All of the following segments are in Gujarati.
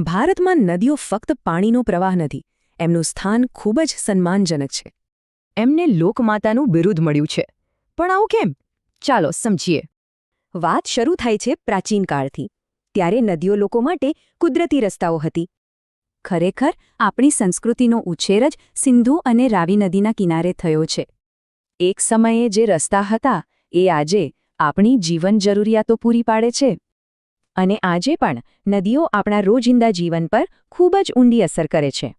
ભારતમાં નદીઓ ફક્ત પાણીનો પ્રવાહ નથી, એમનું સ્થાન ખૂબ જ સન્માનજનક છે. એમને લોકમાતાનું બિરુદ મળ્યું છે. પણ આવું કેમ? ચાલો સમજીએ. વાત શરૂ થાય છે પ્રાચીન કાળથી. ત્યારે નદીઓ લોકો માટે કુદરતી રસ્તાઓ હતી. ખરેખર, આપણી સંસ્કૃતિનો ઉછેર જ સિંધુ અને રાવી નદીના કિનારે થયો છે. એક સમયે જે રસ્તા હતા, એ આજે આપણી જીવન જરૂરિયાતો પૂરી પાડે છે. અને આજે પણ નદીઓ આપણા રોજિંદા જીવન પર ખૂબ જ ઊંડી અસર કરે છે.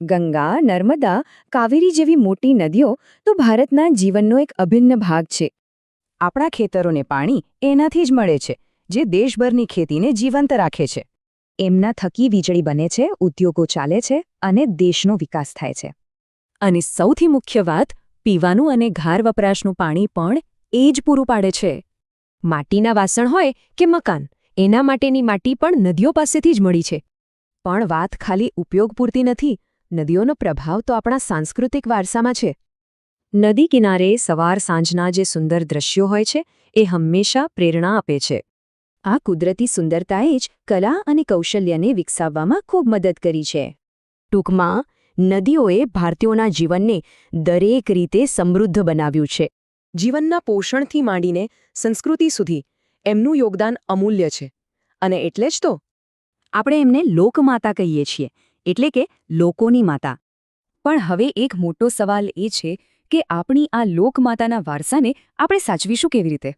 ગંગા, નર્મદા, કાવેરી જેવી મોટી નદીઓ તો ભારતના જીવનનો એક અભિન્ન ભાગ છે. આપણા ખેતરોને પાણી એનાથી જ મળે છે, જે દેશભરની ખેતીને જીવંત રાખે છે. એમના થકી વીજળી બને છે, ઉદ્યોગો ચાલે છે અને દેશનો વિકાસ થાય છે. અને સૌથી મુખ્ય વાત, પીવાનું અને ઘાર વપરાશનું પાણી પણ એ જ પૂરું પાડે છે. માટીના વાસણ હોય કે મકાન એના માટેની માટી પણ નદીઓ પાસેથી જ મળી છે. પણ વાત ખાલી ઉપયોગ પૂરતી નથી. નદીઓનો પ્રભાવ તો આપણા સાંસ્કૃતિક વારસામાં છે. નદી કિનારે સવાર સાંજના જે સુંદર દ્રશ્યો હોય છે, એ હંમેશા પ્રેરણા આપે છે. આ કુદરતી સુંદરતાએ જ કલા અને કૌશલ્યને વિકસાવવામાં ખૂબ મદદ કરી છે. ટૂંકમાં, નદીઓએ ભારતીયોના જીવનને દરેક રીતે સમૃદ્ધ બનાવ્યું છે. જીવનના પોષણથી માંડીને સંસ્કૃતિ સુધી એમનું યોગદાન અમૂલ્ય છે. અને એટલે જ તો આપણે એમને લોકમાતા કહીએ છીએ, એટલે કે લોકોની માતા. પણ હવે એક મોટો સવાલ એ છે કે આપણી આ લોકમાતાના વારસાને આપણે સાચવીશું કેવી રીતે?